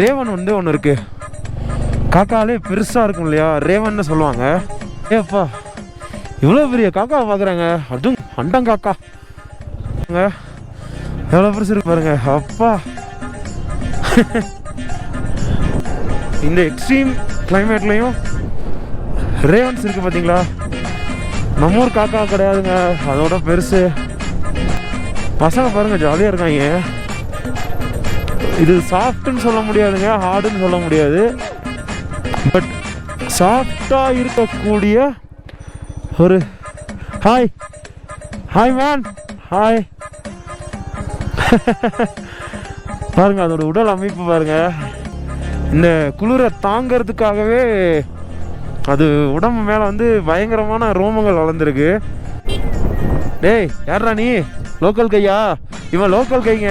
Raven வந்து ஒன்று இருக்கு. காக்காலே பெருசாக இருக்கும் இல்லையா? ரேவன்னு சொல்லுவாங்க. ஏப்பா இவ்வளோ பெரிய காக்கா பார்க்குறாங்க அதுவும் அண்டம் காக்கா. எவ்வளோ பெருசு இருக்கு பாருங்க. அப்பா. இந்த எக்ஸ்ட்ரீம் கிளைமேட்லேயும் ரேவன்ஸ் இருக்கு பார்த்தீங்களா நம்ம ஊர் காக்கா கிடையாதுங்க. அதோட பெருசு. பசங்க பாருங்க ஜாலியாக இருக்காங்க. இது சாஃப்ட்னு சொல்ல முடியாதுங்க ஹார்டுன்னு சொல்ல முடியாது. பட் சாஃப்டாக இருக்கக்கூடிய ஒரு ஹாய் ஹாய் மேன் ஹாய் பாருங்க அதோட உடல் அமைப்பு பாருங்க. இந்த குளிரை தாங்கிறதுக்காகவே அது உடம்பு மேலே வந்து பயங்கரமான ரோமங்கள் வளர்ந்துருக்கு. டேய் யாரா நீ? லோக்கல் கையா? இவன் லோக்கல் கைங்க.